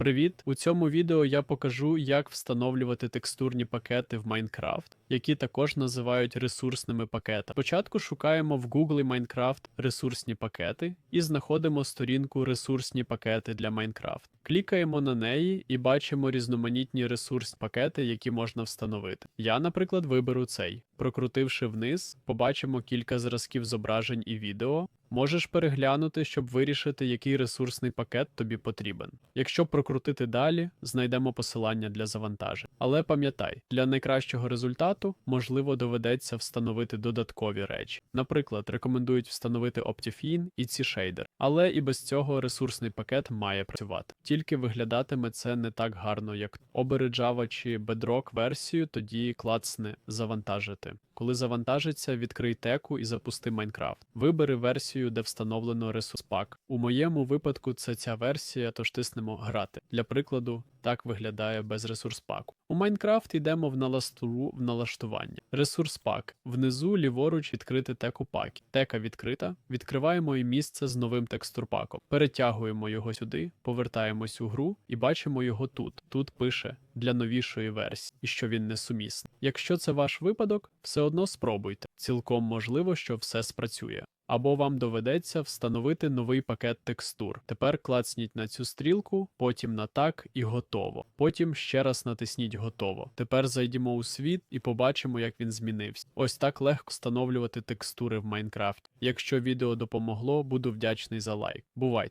Привіт! У цьому відео я покажу, як встановлювати текстурні пакети в Minecraft, які також називають ресурсними пакетами. Спочатку шукаємо в Google Minecraft ресурсні пакети і знаходимо сторінку ресурсні пакети для Minecraft. Клікаємо на неї і бачимо різноманітні ресурсні пакети, які можна встановити. Я, наприклад, виберу цей. Прокрутивши вниз, побачимо кілька зразків зображень і відео. Можеш переглянути, щоб вирішити, який ресурсний пакет тобі потрібен. Якщо прокрутити далі, знайдемо посилання для завантажень. Але пам'ятай, для найкращого результату можливо доведеться встановити додаткові речі. Наприклад, рекомендують встановити Optifine і ці шейдер. Але і без цього ресурсний пакет має працювати. Тільки виглядатиме це не так гарно, як Java чи Bedrock версію, тоді клацни завантажити. him. Коли завантажиться, відкрий теку і запусти Minecraft. Вибери версію, де встановлено ресурс пак. У моєму випадку це ця версія, тож тиснемо грати. Для прикладу, так виглядає без ресурс паку. У Minecraft йдемо в налаштуру в налаштування. Ресурс пак. Внизу ліворуч відкрити теку паки. Тека відкрита. Відкриваємо і місце з новим текстурпаком. Перетягуємо його сюди, повертаємось у гру і бачимо його тут. Тут пише для новішої версії, і що він несумісний. Якщо це ваш випадок, все одно спробуйте. Цілком можливо, що все спрацює. Або вам доведеться встановити новий пакет текстур. Тепер клацніть на цю стрілку, потім на так і готово. Потім ще раз натисніть готово. Тепер зайдемо у світ і побачимо, як він змінився. Ось так легко встановлювати текстури в Майнкрафт. Якщо відео допомогло, буду вдячний за лайк. Бувайте!